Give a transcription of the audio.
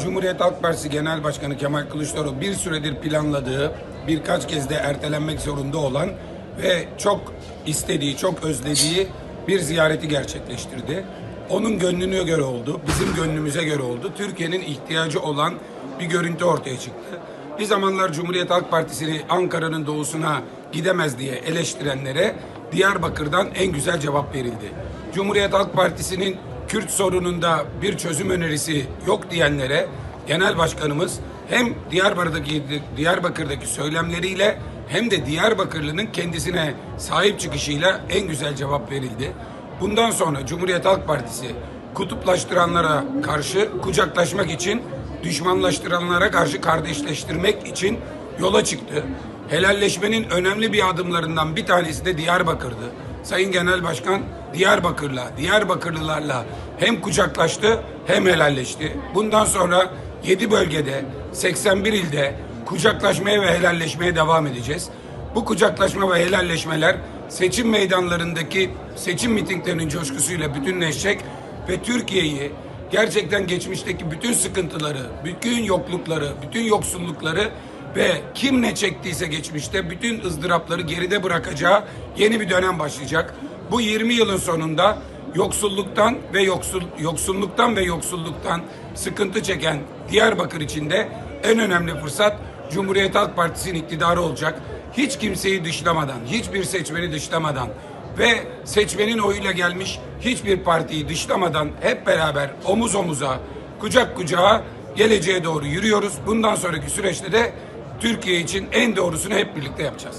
Cumhuriyet Halk Partisi Genel Başkanı Kemal Kılıçdaroğlu bir süredir planladığı, birkaç kez de ertelenmek zorunda olan ve çok istediği, çok özlediği bir ziyareti gerçekleştirdi. Onun gönlüne göre oldu, bizim gönlümüze göre oldu. Türkiye'nin ihtiyacı olan bir görüntü ortaya çıktı. Bir zamanlar Cumhuriyet Halk Partisi'ni Ankara'nın doğusuna gidemez diye eleştirenlere Diyarbakır'dan en güzel cevap verildi. Cumhuriyet Halk Partisi'nin Kürt sorununda bir çözüm önerisi yok diyenlere Genel Başkanımız hem Diyarbakır'daki Diyarbakır'daki söylemleriyle hem de Diyarbakırlı'nın kendisine sahip çıkışıyla en güzel cevap verildi. Bundan sonra Cumhuriyet Halk Partisi kutuplaştıranlara karşı kucaklaşmak için düşmanlaştıranlara karşı kardeşleştirmek için yola çıktı. Helalleşmenin önemli bir adımlarından bir tanesi de Diyarbakır'dı. Sayın Genel Başkan Diyarbakır'la, Diyarbakırlılarla hem kucaklaştı hem helalleşti. Bundan sonra 7 bölgede, 81 ilde kucaklaşmaya ve helalleşmeye devam edeceğiz. Bu kucaklaşma ve helalleşmeler seçim meydanlarındaki seçim mitinglerinin coşkusuyla bütünleşecek ve Türkiye'yi gerçekten geçmişteki bütün sıkıntıları, bütün yoklukları, bütün yoksullukları ve kim ne çektiyse geçmişte bütün ızdırapları geride bırakacağı yeni bir dönem başlayacak. Bu 20 yılın sonunda yoksulluktan ve yoksul yoksulluktan ve yoksulluktan sıkıntı çeken Diyarbakır için de en önemli fırsat Cumhuriyet Halk Partisi'nin iktidarı olacak. Hiç kimseyi dışlamadan, hiçbir seçmeni dışlamadan ve seçmenin oyuyla gelmiş hiçbir partiyi dışlamadan hep beraber omuz omuza, kucak kucağa geleceğe doğru yürüyoruz. Bundan sonraki süreçte de Türkiye için en doğrusunu hep birlikte yapacağız.